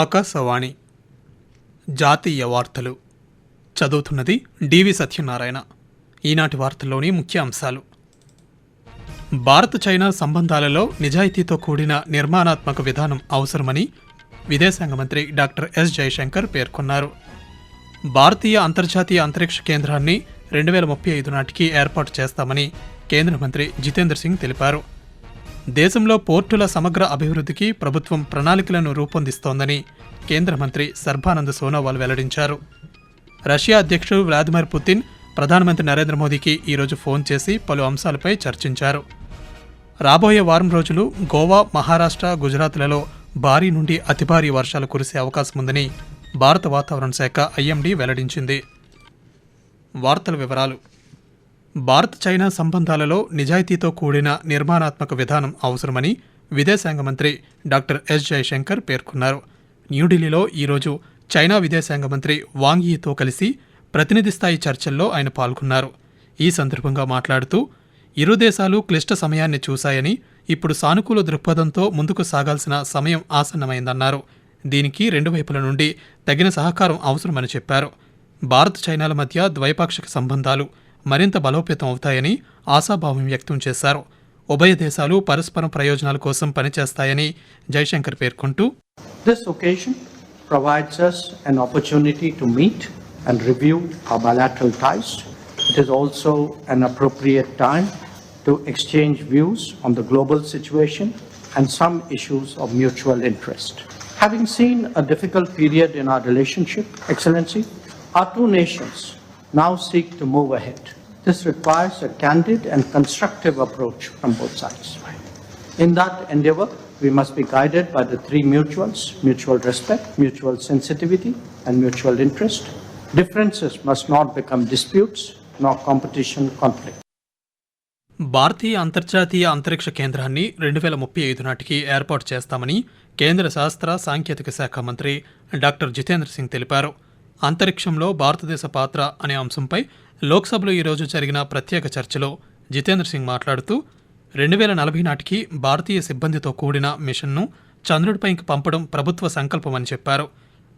ఆకాశవాణి. జాతీయ వార్తలు. చదువుతున్నది డివి సత్యనారాయణ. ఈనాటి వార్తల్లోని ముఖ్య అంశాలు భారత్ చైనా సంబంధాలలో నిజాయితీతో కూడిన నిర్మాణాత్మక విధానం అవసరమని విదేశాంగ మంత్రి డాక్టర్ ఎస్ జయశంకర్ పేర్కొన్నారు. భారతీయ అంతర్జాతీయ అంతరిక్ష కేంద్రాన్ని రెండు వేల ముప్పై ఐదు నాటికి ఏర్పాటు చేస్తామని కేంద్ర మంత్రి జితేంద్ర సింగ్ తెలిపారు. దేశంలో పోర్టుల సమగ్ర అభివృద్ధికి ప్రభుత్వం ప్రణాళికలను రూపొందిస్తోందని కేంద్ర మంత్రి సర్బానంద్ సోనోవాల్ వెల్లడించారు. రష్యా అధ్యక్షుడు వ్లాదిమిర్ పుతిన్ ప్రధానమంత్రి నరేంద్ర మోదీకి ఈరోజు ఫోన్ చేసి పలు అంశాలపై చర్చించారు. రాబోయే వారం రోజులు గోవా మహారాష్ట్ర గుజరాత్లలో భారీ నుండి అతి భారీ వర్షాలు కురిసే అవకాశం ఉందని భారత వాతావరణ శాఖ ఐఎండీ వెల్లడించింది. వార్తల వివరాలు భారత్ చైనా సంబంధాలలో నిజాయితీతో కూడిన నిర్మాణాత్మక విధానం అవసరమని విదేశాంగ మంత్రి డాక్టర్ ఎస్ జయశంకర్ పేర్కొన్నారు. న్యూఢిల్లీలో ఈరోజు చైనా విదేశాంగ మంత్రి వాంగ్యీతో కలిసి ప్రతినిధి స్థాయి చర్చల్లో ఆయన పాల్గొన్నారు. ఈ సందర్భంగా మాట్లాడుతూ ఇరు దేశాలు క్లిష్ట సమయాన్ని చూశాయని ఇప్పుడు సానుకూల దృక్పథంతో ముందుకు సాగాల్సిన సమయం ఆసన్నమైందన్నారు. దీనికి రెండు వైపుల నుండి తగిన సహకారం అవసరమని చెప్పారు. భారత్ చైనాల మధ్య ద్వైపాక్షిక సంబంధాలు మరింత బలోపేతం అవుతాయని ఆశాభావం వ్యక్తం చేశారు ఉభయ దేశాలు పరస్పరం ప్రయోజనాల కోసం పనిచేస్తాయని జైశంకర్ పేర్కొంటూ This occasion provides us an opportunity to meet and review our bilateral ties. It is also an appropriate time to exchange views on the global situation and some issues of mutual interest. Having seen a difficult period in our relationship, Excellency, our two nations now seek to move ahead. This requires a candid and constructive approach from both sides. In that endeavor, we must be guided by the three mutuals mutual respect, mutual sensitivity, and mutual interest. Differences must not become disputes nor competition conflict. భారతీయ అంతర్జాతీయ అంతరిక్ష కేంద్రాన్ని రెండు వేల ముప్పై ఐదు నాటికి ఏర్పాటు చేస్తామని కేంద్ర శాస్త్ర సాంకేతిక శాఖ మంత్రి డాక్టర్ జితేంద్ర సింగ్ తెలిపారు అంతరిక్షంలో భారతదేశ పాత్ర అనే అంశంపై లోక్సభలో ఈరోజు జరిగిన ప్రత్యేక చర్చలో జితేంద్ర సింగ్ మాట్లాడుతూ రెండు వేల నలభై నాటికి భారతీయ సిబ్బందితో కూడిన మిషన్ను చంద్రుడిపైకి పంపడం ప్రభుత్వ సంకల్పమని చెప్పారు.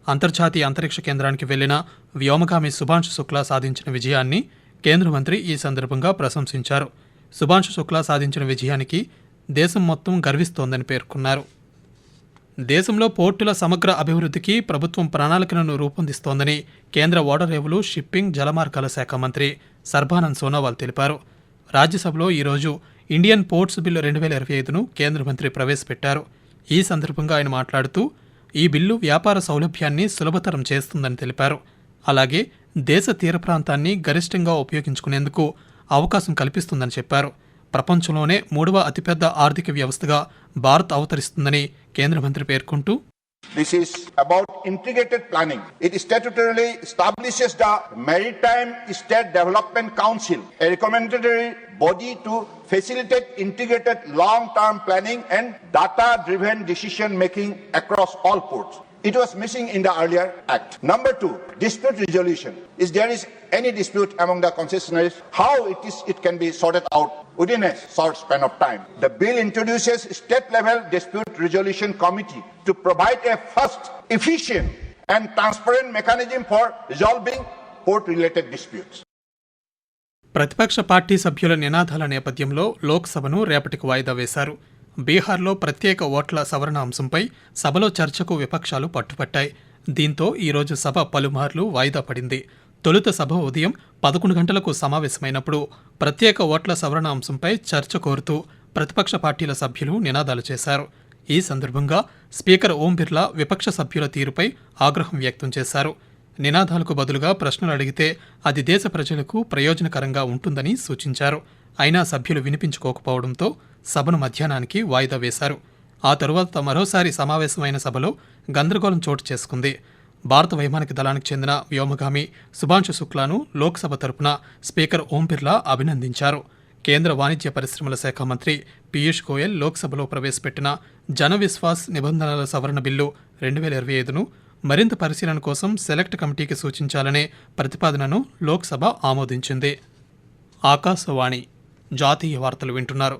అంతర్జాతీయ అంతరిక్ష కేంద్రానికి వెళ్ళిన వ్యోమగామి సుభాంశు శుక్లా సాధించిన విజయాన్ని కేంద్ర మంత్రి ఈ సందర్భంగా ప్రశంసించారు. సుభాంశు శుక్లా సాధించిన విజయానికి దేశం మొత్తం గర్విస్తోందని పేర్కొన్నారు. దేశంలో పోర్టుల సమగ్ర అభివృద్ధికి ప్రభుత్వం ప్రణాళికలను రూపొందిస్తోందని కేంద్ర ఓడరేవులు షిప్పింగ్ జలమార్గాల శాఖ మంత్రి సర్బానంద్ సోనోవాల్ తెలిపారు. రాజ్యసభలో ఈరోజు ఇండియన్ పోర్ట్స్ బిల్లు రెండు వేల ఇరవై ఐదును కేంద్ర మంత్రి ప్రవేశపెట్టారు. ఈ సందర్భంగా ఆయన మాట్లాడుతూ ఈ బిల్లు వ్యాపార సౌలభ్యాన్ని సులభతరం చేస్తుందని తెలిపారు. అలాగే దేశ తీర ప్రాంతాన్ని గరిష్టంగా ఉపయోగించుకునేందుకు అవకాశం కల్పిస్తుందని చెప్పారు. ప్రపంచంలోనే మూడవ అతిపెద్ద ఆర్థిక వ్యవస్థగా భారత్ అవతరిస్తుందని కేంద్ర మంత్రి పేర్కొంటూ This is about integrated planning. It statutorily establishes the Maritime State Development Council, a recommendatory body to facilitate integrated long-term planning and data-driven decision-making across all ports. It was missing in the earlier act. Number two, dispute resolution. Is there is any dispute among the concessionaires, how it is it can be sorted out within a short span of time. The bill introduces state-level dispute resolution committee to provide a first efficient and transparent mechanism for resolving port-related disputes. ప్రతిపక్ష party సభ్యుల నినాదాల నేపథ్యంలో లోక్సభను రేపటికి వాయిదా వేశారు బీహార్లో ప్రత్యేక ఓట్ల సవరణ అంశంపై సభలో చర్చకు విపక్షాలు పట్టుపట్టాయి. దీంతో ఈరోజు సభ పలుమార్లు వాయిదా పడింది. తొలుత సభ ఉదయం పదకొండు గంటలకు సమావేశమైనప్పుడు ప్రత్యేక ఓట్ల సవరణ అంశంపై చర్చ కోరుతూ ప్రతిపక్ష పార్టీల సభ్యులు నినాదాలు చేశారు. ఈ సందర్భంగా స్పీకర్ ఓం బిర్లా విపక్ష సభ్యుల తీరుపై ఆగ్రహం వ్యక్తం చేశారు. నినాదాలకు బదులుగా ప్రశ్నలు అడిగితే అది దేశ ప్రజలకు ప్రయోజనకరంగా ఉంటుందని సూచించారు. అయినా సభ్యులు వినిపించుకోకపోవడంతో సభను మధ్యాహ్నానికి వాయిదా వేశారు. ఆ తరువాత మరోసారి సమావేశమైన సభలో గందరగోళం చోటు చేసుకుంది. భారత వైమానిక దళానికి చెందిన వ్యోమగామి సుభాంశు శుక్లాను లోక్సభ తరపున స్పీకర్ ఓం బిర్లా అభినందించారు. కేంద్ర వాణిజ్య పరిశ్రమల శాఖ మంత్రి పీయూష్ గోయల్ లోక్సభలో ప్రవేశపెట్టిన జన విశ్వాస్ నిబంధనల సవరణ బిల్లు రెండు వేల ఇరవై ఐదును మరింత పరిశీలన కోసం సెలెక్ట్ కమిటీకి సూచించాలనే ప్రతిపాదనను లోక్సభ ఆమోదించింది. ఆకాశవాణి జాతీయ వార్తలు వింటున్నారు.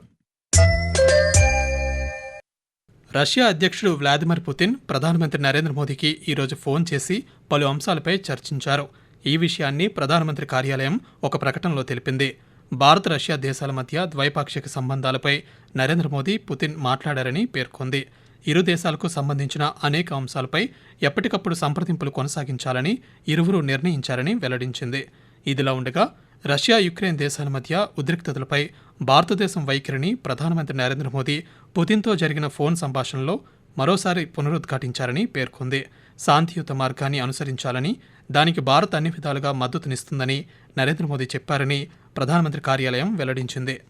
రష్యా అధ్యక్షుడు వ్లాదిమిర్ పుతిన్ ప్రధానమంత్రి నరేంద్ర మోదీకి ఈరోజు ఫోన్ చేసి పలు అంశాలపై చర్చించారు. ఈ విషయాన్ని ప్రధానమంత్రి కార్యాలయం ఒక ప్రకటనలో తెలిపింది. భారత్ రష్యా దేశాల మధ్య ద్వైపాక్షిక సంబంధాలపై నరేంద్ర మోదీ పుతిన్ మాట్లాడారని పేర్కొంది. ఇరు దేశాలకు సంబంధించిన అనేక అంశాలపై ఎప్పటికప్పుడు సంప్రదింపులు కొనసాగించాలని ఇరువురు నిర్ణయించారని వెల్లడించింది. ఇదిలా ఉండగా రష్యా యుక్రెయిన్ దేశాల మధ్య ఉద్రిక్తతలపై భారతదేశం వైఖరిని ప్రధానమంత్రి నరేంద్ర మోదీ పుతిన్తో జరిగిన ఫోన్ సంభాషణలో మరోసారి పునరుద్ఘాటించారని పేర్కొంది. శాంతియుత మార్గాన్ని అనుసరించాలని దానికి భారత్ అన్ని విధాలుగా మద్దతునిస్తుందని నరేంద్ర మోదీ చెప్పారని ప్రధానమంత్రి కార్యాలయం వెల్లడించింది.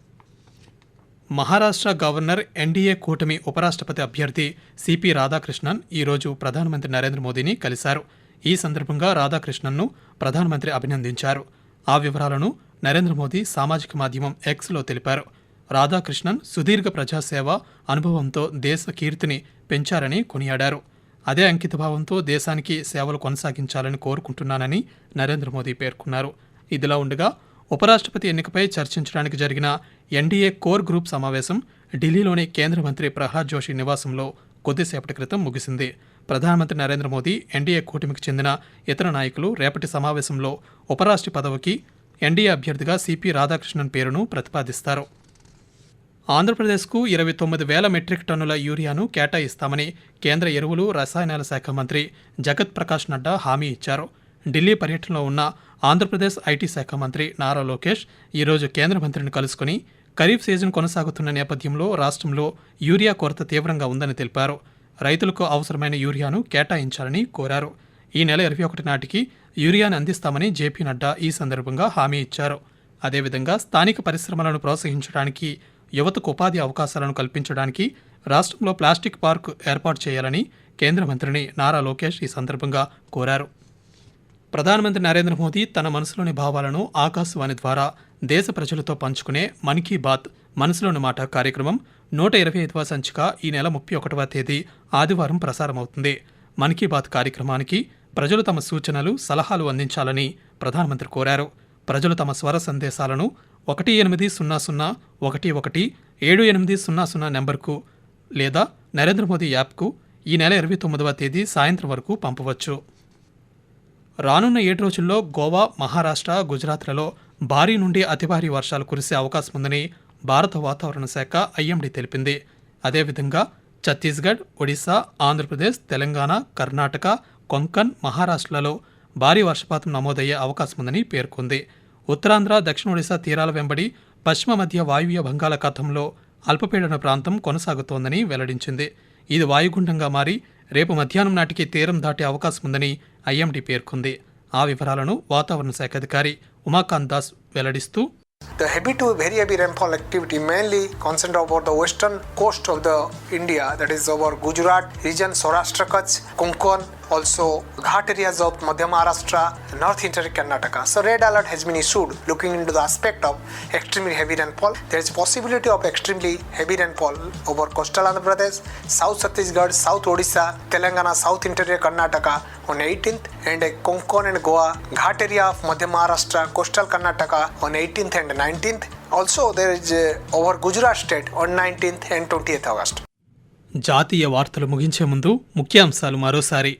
మహారాష్ట్ర గవర్నర్ ఎన్డీఏ కూటమి ఉపరాష్ట్రపతి అభ్యర్థి సిపి రాధాకృష్ణన్ ఈరోజు ప్రధానమంత్రి నరేంద్ర మోదీని కలిశారు. ఈ సందర్భంగా రాధాకృష్ణన్ను ప్రధానమంత్రి అభినందించారు. ఆ వివరాలను నరేంద్ర మోదీ సామాజిక మాధ్యమం ఎక్స్లో తెలిపారు. రాధాకృష్ణన్ సుదీర్ఘ ప్రజాసేవ అనుభవంతో దేశ కీర్తిని పెంచారని కొనియాడారు. అదే అంకితభావంతో దేశానికి సేవలు కొనసాగించాలని కోరుకుంటున్నానని నరేంద్ర మోదీ పేర్కొన్నారు. ఇదిలా ఉండగా ఉపరాష్ట్రపతి ఎన్నికపై చర్చించడానికి జరిగిన ఎన్డీఏ కోర్ గ్రూప్ సమావేశం ఢిల్లీలోని కేంద్ర మంత్రి ప్రహ్లాద్ జోషి నివాసంలో కొద్దిసేపటి క్రితం ముగిసింది. ప్రధానమంత్రి నరేంద్ర మోదీ ఎన్డీఏ కూటమికి చెందిన ఇతర నాయకులు రేపటి సమావేశంలో ఉపరాష్ట్ర పదవికి ఎన్డీఏ అభ్యర్థిగా సిపి రాధాకృష్ణన్ పేరును ప్రతిపాదిస్తారు. ఆంధ్రప్రదేశ్కు ఇరవై తొమ్మిది వేల మెట్రిక్ టన్నుల యూరియాను కేటాయిస్తామని కేంద్ర ఎరువులు రసాయనాల శాఖ మంత్రి జగత్ ప్రకాష్ నడ్డా హామీ ఇచ్చారు. ఢిల్లీ పర్యటనలో ఉన్న ఆంధ్రప్రదేశ్ ఐటీ శాఖ మంత్రి నారా లోకేష్ ఈరోజు కేంద్ర మంత్రిని కలుసుకుని ఖరీఫ్ సీజన్ కొనసాగుతున్న నేపథ్యంలో రాష్ట్రంలో యూరియా కొరత తీవ్రంగా ఉందని తెలిపారు. రైతులకు అవసరమైన యూరియాను కేటాయించాలని కోరారు. ఈ నెల ఇరవై ఒకటి నాటికి యూరియాను అందిస్తామని జేపీ నడ్డా ఈ సందర్భంగా హామీ ఇచ్చారు. అదేవిధంగా స్థానిక పరిశ్రమలను ప్రోత్సహించడానికి యువతకు ఉపాధి అవకాశాలను కల్పించడానికి రాష్ట్రంలో ప్లాస్టిక్ పార్క్ ఏర్పాటు చేయాలని కేంద్ర మంత్రిని నారా లోకేష్ ఈ సందర్భంగా కోరారు. ప్రధానమంత్రి నరేంద్ర మోదీ తన మనసులోని భావాలను ఆకాశవాణి ద్వారా దేశ ప్రజలతో పంచుకునే మన్ కీ బాత్ మనసులోని మాట కార్యక్రమం నూట ఇరవై ఐదవ సంచిక ఈ నెల ముప్పై ఒకటవ తేదీ ఆదివారం ప్రసారమవుతుంది. మన్ కీ బాత్ కార్యక్రమానికి ప్రజలు తమ సూచనలు సలహాలు అందించాలని ప్రధానమంత్రి కోరారు. ప్రజలు తమ స్వర సందేశాలను ఒకటి ఎనిమిది సున్నా సున్నా ఒకటి ఒకటి ఏడు ఎనిమిది సున్నా సున్నా నెంబర్కు లేదా నరేంద్ర మోదీ యాప్కు ఈ నెల ఇరవై తొమ్మిదవ తేదీ సాయంత్రం వరకు పంపవచ్చు. రానున్న ఏడు రోజుల్లో గోవా మహారాష్ట్ర గుజరాత్లలో భారీ నుండి అతి భారీ వర్షాలు కురిసే అవకాశం ఉందని భారత వాతావరణ శాఖ ఐఎండీ తెలిపింది. అదేవిధంగా ఛత్తీస్గఢ్ ఒడిశా ఆంధ్రప్రదేశ్ తెలంగాణ కర్ణాటక కొంకన్ మహారాష్ట్రలలో భారీ వర్షపాతం నమోదయ్యే అవకాశం ఉందని పేర్కొంది. ఉత్తరాంధ్ర దక్షిణ ఒడిశా తీరాల వెంబడి పశ్చిమ మధ్య వాయువ్య బంగాళాఖాతంలో అల్పపీడన ప్రాంతం కొనసాగుతోందని వెల్లడించింది ఇది వాయుగుండంగా మారి రేపు మధ్యాహ్నం నాటికి తీరం దాటే అవకాశం ఉందని ఐఎండీ పేర్కొంది ఆ వివరాలను వాతావరణ శాఖ అధికారి Umakant Das వెల్లడిస్తూ The heavy to very heavy rainfall activity mainly concentrated over the western coast of the India, that is over Gujarat region, Saurashtra Kutch, Konkan, also Ghat areas of Madhya Maharashtra, North Interior Karnataka. So red alert has been issued looking into the aspect of extremely heavy rainfall. There is possibility of extremely heavy rainfall over coastal Andhra Pradesh, South Chhattisgarh, South Odisha, Telangana, South Interior Karnataka on 18th and uh, Konkan and Goa, Ghat area of Madhya Maharashtra, coastal Karnataka on 18th and 19th. Also there is uh, over Gujarat state on 19th and 20th August. జాతీయ వార్తలు ముగించే ముందు ముఖ్యాంశాలు మరోసారి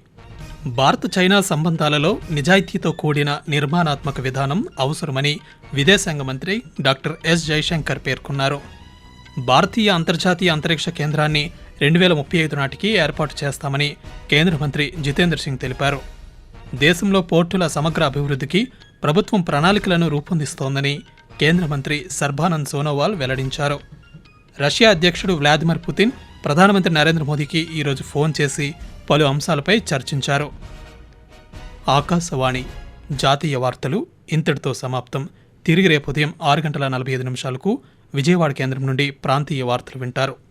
Bharat China సంబంధాలలో నిజాయితీతో కూడిన నిర్మాణాత్మక విధానం అవసరమని విదేశాంగ మంత్రి డాక్టర్ ఎస్ జైశంకర్ పేర్కొన్నారు. భారతీయ అంతర్జాతీయ అంతరిక్ష కేంద్రాన్ని రెండు వేల ముప్పై ఐదు నాటికి ఏర్పాటు చేస్తామని కేంద్ర మంత్రి జితేంద్ర సింగ్ తెలిపారు. దేశంలో పోర్టుల సమగ్ర అభివృద్ధికి ప్రభుత్వం ప్రణాళికలను రూపొందిస్తోందని కేంద్ర మంత్రి సర్బానంద్ సోనోవాల్ వెల్లడించారు. రష్యా అధ్యక్షుడు వ్లాదిమిర్ పుతిన్ ప్రధానమంత్రి నరేంద్ర మోదీకి ఈరోజు ఫోన్ చేసి పలు అంశాలపై చర్చించారు. ఆకాశవాణి జాతీయ వార్తలు ఇంతటితో సమాప్తం. తిరిగి రేపు ఉదయం ఆరు గంటల నలభై ఐదు నిమిషాలకు విజయవాడ కేంద్రం నుండి ప్రాంతీయ వార్తలు వింటారు.